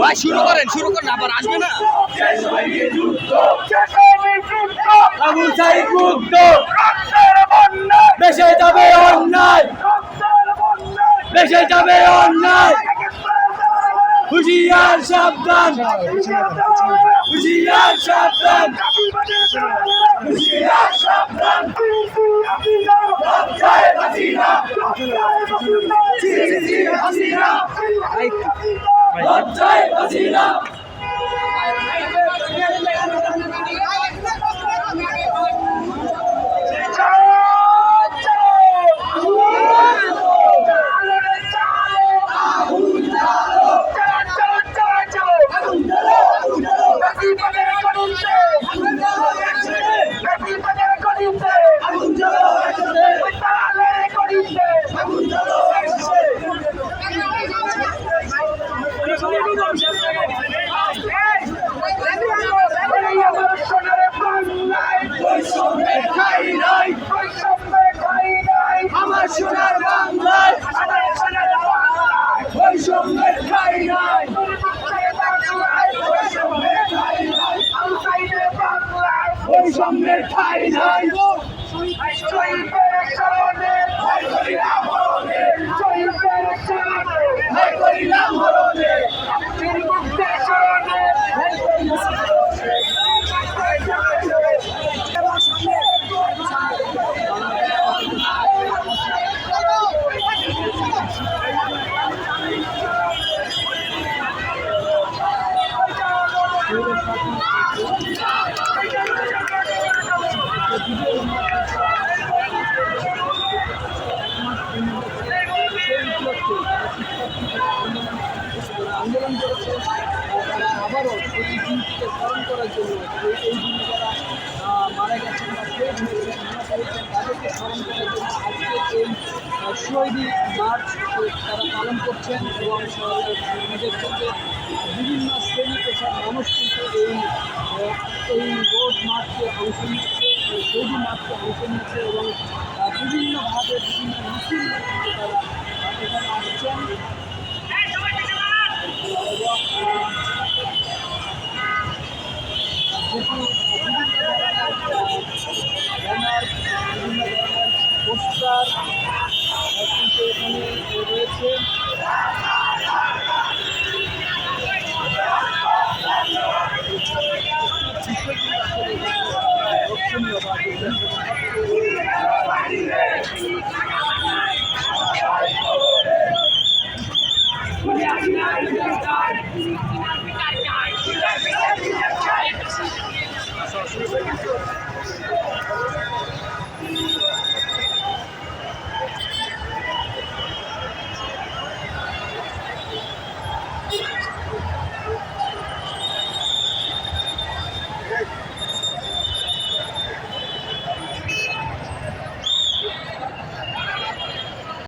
ভাই শুরু করেন শুরু করেন আবার আসবে না? দেশে যাবে অন্যায়। দেশে যাবে অন্যায়। হুশিয়ার সাবধান। হুশিয়ার সাবধান। হুশিয়ার সাবধান। হাসিনা ঠাই নাই ভয় করি না মরণে ভয় করি না মরণে আন্দোলন করেছে তারা আবারও এই দিনটিকে স্মরণ করার জন্য এই এই দিনে যারা মারা গেছেন বা শহীদ হয়েছেন মারা হয়েছেন তাদেরকে স্মরণ করার জন্য আজকে এই শহীদি মার্চ তারা পালন করছেন এবং আমাদের সঙ্গে বিভিন্ন শ্রেণি পেশার মানুষ কিন্তু এই এই রোড মার্চে অংশ নিচ্ছে শহীদি মার্চে অংশ নিচ্ছে এবং বিভিন্নভাবে বিভিন্ন মিছিল এখানে আসছেন। বিভিন্ন ধরনের পোস্টার কিন্তু এখানে রয়েছে লক্ষণীয় বা Yeah.